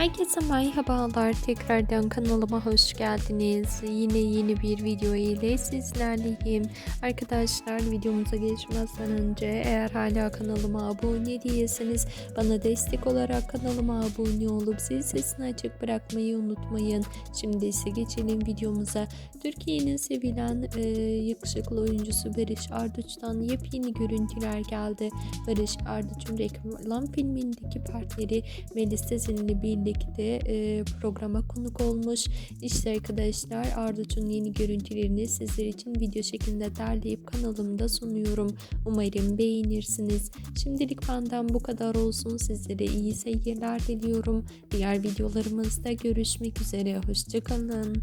Herkese merhabalar. Tekrardan kanalıma hoş geldiniz. Yine yeni bir video ile sizlerleyim. Arkadaşlar videomuza geçmezden önce eğer hala kanalıma abone değilseniz bana destek olarak kanalıma abone olup zil sesini açık bırakmayı unutmayın. Şimdi ise geçelim videomuza. Türkiye'nin sevilen e, yakışıklı oyuncusu Barış Arduç'tan yepyeni görüntüler geldi. Barış Arduç'un reklam filmindeki partneri Melis Sezen'le birlikte e, programa konuk olmuş. İşte arkadaşlar Arduç'un yeni görüntülerini sizler için video şeklinde derleyip kanalımda sunuyorum. Umarım beğenirsiniz. Şimdilik benden bu kadar olsun. Sizlere iyi seyirler diliyorum. Diğer videolarımızda görüşmek üzere. Hoşçakalın.